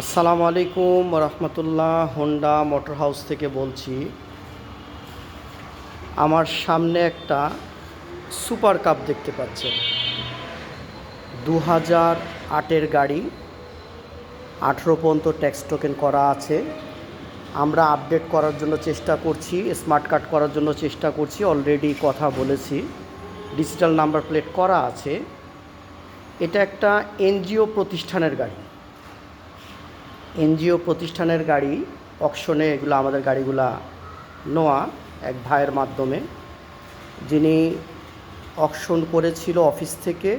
আসসালামু আলাইকুম রহমতুল্লাহ Honda motor house থেকে বলছি, আমার সামনে একটা সুপার কাপ দেখতে পাচ্ছেন। দু হাজার আটের গাড়ি, আঠেরো পর্যন্ত ট্যাক্স টোকেন করা আছে। আমরা আপডেট করার জন্য চেষ্টা করছি, স্মার্ট কার্ড করার জন্য চেষ্টা করছি, অলরেডি কথা বলেছি। ডিজিটাল নাম্বার প্লেট করা আছে। এটা একটা এনজিও প্রতিষ্ঠানের গাড়ি। এনজিও প্রতিষ্ঠানের গাড়ি অকশনে এগুলো আমাদের গাড়িগুলা নোয়া এক ভাইয়ের মাধ্যমে। যিনি অকশন করেছিল অফিস থেকে,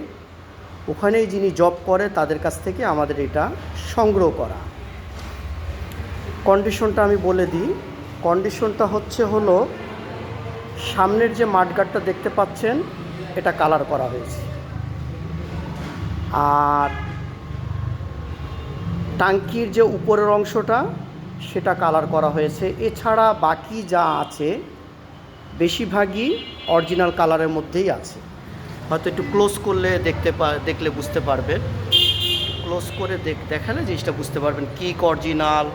ওখানেই যিনি জব করে তাদের কাছ থেকে আমাদের এটা সংগ্রহ করা। কন্ডিশনটা আমি বলে দিই। কন্ডিশনটা হচ্ছে হলো, সামনের যে মাঠগাটটা দেখতে পাচ্ছেন, এটা কালার করা হয়েছে। আর টাঙ্কির যে উপরের অংশটা, সেটা কালার করা হয়েছে। এছাড়া বাকি যা আছে, বেশিরভাগই অরিজিনাল কালারের মধ্যেই আছে। হয়তো একটু ক্লোজ করলে দেখতে দেখলে বুঝতে পারবেন। ক্লোজ করে দেখ, দেখালে জিনিসটা বুঝতে পারবেন। কিক অরিজিনাল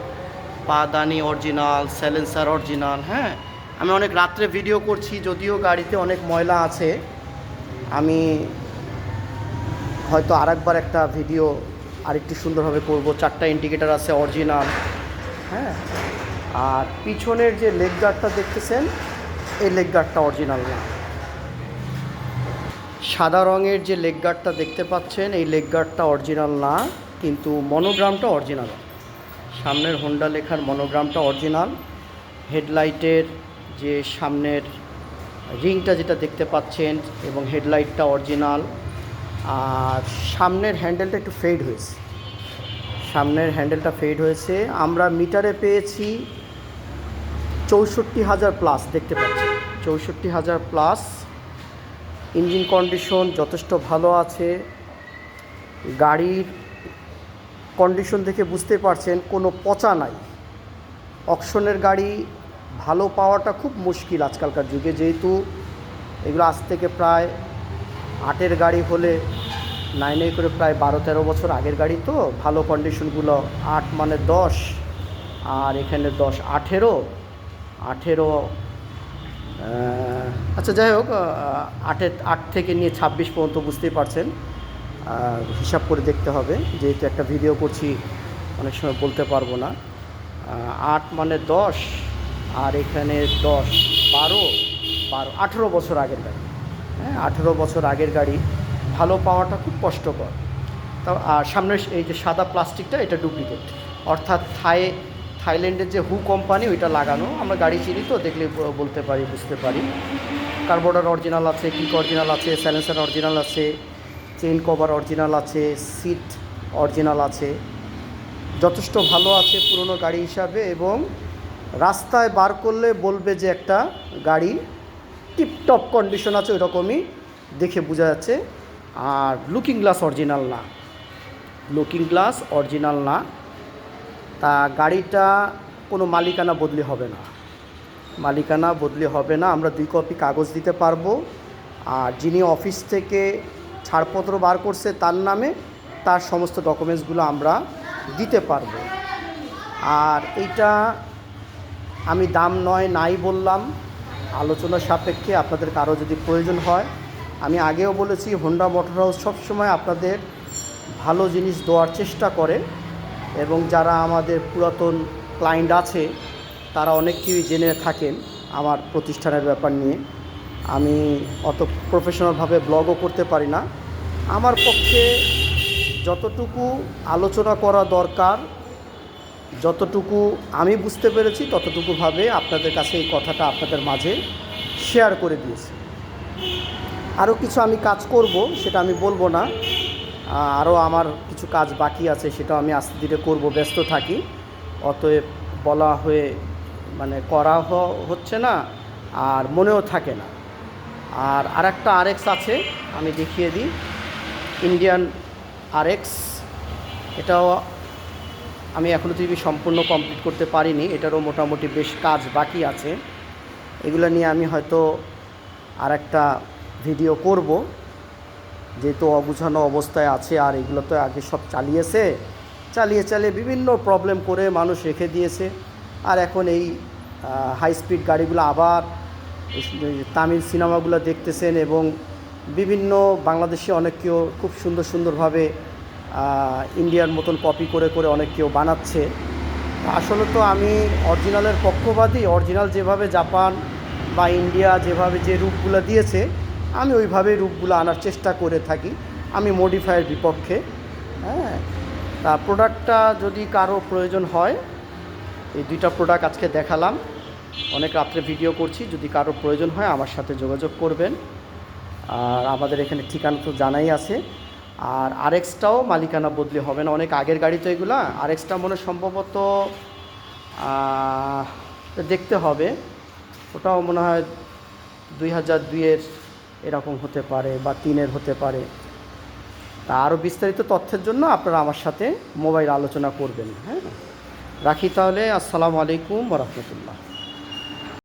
পাদানি অরিজিনাল স্যালেন্সার অরিজিনাল হ্যাঁ? আমি অনেক রাত্রে ভিডিও করছি, যদিও গাড়িতে অনেক ময়লা আছে। আমি হয়তো আরেকবার একটা ভিডিও আরেকটু সুন্দরভাবে করব। চারটা ইন্ডিকেটার আছে অরিজিনাল হ্যাঁ? আর পিছনের যে লেগ গার্ডটা দেখতেছেন, এই লেগ গার্ডটা অরিজিনাল না। সাদা রঙের যে লেগ গার্ডটা দেখতে পাচ্ছেন, এই লেগ গার্ডটা অরিজিনাল না, কিন্তু মনোগ্রামটা অরিজিনাল সামনের হোন্ডা লেখার মনোগ্রামটা অরিজিনাল হেডলাইটের যে সামনের রিংটা যেটা দেখতে পাচ্ছেন, এবং হেডলাইটটা অরিজিনাল আর সামনের হ্যান্ডেলটা একটু ফেড হয়েছে। সামনের হ্যান্ডেলটা ফেড হয়েছে। আমরা মিটারে পেয়েছি চৌষট্টি হাজার প্লাস, দেখতে পাচ্ছি। চৌষট্টি হাজার প্লাস। ইঞ্জিন কন্ডিশন যথেষ্ট ভালো আছে। গাড়ির কন্ডিশন দেখে বুঝতে পারছেন, কোনো পচা নাই। অকশনের গাড়ি ভালো পাওয়াটা খুব মুশকিল আজকালকার যুগে, যেহেতু এগুলো আজ থেকে প্রায় আটের গাড়ি হলে নাইনে করে প্রায় বারো, তেরো বছর আগের গাড়ি তো। ভালো কন্ডিশনগুলো আট মানে দশ, আর এখানে দশ আঠেরো। আঠেরো আচ্ছা যাই হোক আটের, আট থেকে নিয়ে ছাব্বিশ পর্যন্ত বুঝতেই পারছেন। হিসাব করে দেখতে হবে। যেহেতু একটা ভিডিও করছি, অনেক সময় বলতে পারব না। আট মানে দশ, আর এখানে দশ, বারো বারো, আঠেরো বছর আগের গাড়ি। আঠেরো বছর আগের গাড়ি। ভালো পাওয়াটা খুব কষ্টকর। তা, আর সামনের এই যে সাদা প্লাস্টিকটা, এটা ডুপ্লিকেট। অর্থাৎ থাই, থাইল্যান্ডের যে হু কোম্পানি, ওইটা লাগানো। আমরা গাড়ি চিনি তো, দেখলে বলতে পারি, বুঝতে পারি। কার্বোর্ডার অরিজিনাল আছে কিক অরিজিনাল আছে, স্যালেন্সার অরিজিনাল আছে চেন কভার অরিজিনাল আছে, সিট অরিজিনাল আছে। যথেষ্ট ভালো আছে পুরনো গাড়ি হিসাবে এবং রাস্তায় বার করলে বলবে যে একটা গাড়ি টিপটপ কন্ডিশন আছে ওই রকমই দেখে বোঝা যাচ্ছে। আর লুকিং গ্লাস অরিজিনাল না। লুকিং গ্লাস অরিজিনাল না। তা গাড়িটা কোনো মালিকানা বদলি হবে না। মালিকানা বদলি হবে না, আমরা দুই কপি কাগজ দিতে পারব। আর যিনি অফিস থেকে ছাড়পত্র বার করছে তার নামে তার সমস্ত ডকুমেন্টসগুলো আমরা দিতে পারব। আর এইটা আমি দাম নয়, নাই বললাম। আলোচনা সাপেক্ষে আপনাদের কারও যদি প্রয়োজন হয়, আমি আগেও বলেছি হোন্ডা মোটর হাউস সবসময় আপনাদের ভালো জিনিস দেওয়ার চেষ্টা করে এবং যারা আমাদের পুরাতন ক্লায়েন্ট আছে, তারা অনেক কিছুই জেনে থাকেন আমার প্রতিষ্ঠানের ব্যাপার নিয়ে। আমি অত প্রফেশনালভাবে ব্লগও করতে পারি না। আমার পক্ষে যতটুকু আলোচনা করা দরকার যতটুকু আমি বুঝতে পেরেছি, ততটুকুভাবে আপনাদের কাছে এই কথাটা আপনাদের মাঝে শেয়ার করে দিয়েছি। আরও কিছু আমি কাজ করব, সেটা আমি বলব না। আরও আমার কিছু কাজ বাকি আছে সেটা আমি আস্তে ধীরে করব, ব্যস্ত থাকি। অতএব বলা হয়ে মানে করা হচ্ছে না, আর মনেও থাকে না। আর আরেকটা আরএক্স আছে, আমি দেখিয়ে দিই। ইন্ডিয়ান আরএক্স এটাও আমি এখনও টিভি সম্পূর্ণ কমপ্লিট করতে পারিনি, এটারও মোটামুটি বেশ কাজ বাকি আছে। এগুলো নিয়ে আমি হয়তো আর একটা ভিডিও করব। যেহেতু অগুছানো অবস্থায় আছে, আর এগুলো তো আগে সব চালিয়েছে, চালিয়ে চালিয়ে বিভিন্ন প্রবলেম করে মানুষ রেখে দিয়েছে। আর এখন এই হাই স্পিড গাড়িগুলো আবার তামিল সিনেমাগুলো দেখতেছেন এবং বিভিন্ন বাংলাদেশে অনেক কেউ খুব সুন্দর সুন্দরভাবে ইন্ডিয়ার মতন কপি করে করে অনেক কেউ বানাচ্ছে। আসলে তো আমি অরিজিনালের পক্ষবাদী অরিজিনাল যেভাবে জাপান বা ইন্ডিয়া যেভাবে যে রূপগুলো দিয়েছে, আমি ওইভাবেই রূপগুলো আনার চেষ্টা করে থাকি, আমি মডিফাইয়ের বিপক্ষে। হ্যাঁ তা প্রোডাক্টটা যদি কারও প্রয়োজন হয়, এই দুইটা প্রোডাক্ট আজকে দেখালাম। অনেক রাত্রে ভিডিও করছি, যদি কারও প্রয়োজন হয় আমার সাথে যোগাযোগ করবেন। আর আমাদের এখানে ঠিকানা তো জানাই আছে। আর আরএক্সটাও মালিকানা বদলি হবে না, অনেক আগের গাড়ি তো এগুলা। আরএক্সটা মনে সম্ভবত দেখতে হবে। ওটাও মনে হয় দুই হাজার দুইয়ের এরকম হতে পারে বা তিনের হতে পারে। তা আরও বিস্তারিত তথ্যের জন্য আপনারা আমার সাথে মোবাইল আলোচনা করবেন হ্যাঁ? রাখি তাহলে, আসসালামু আলাইকুম রহমতুল্লাহ।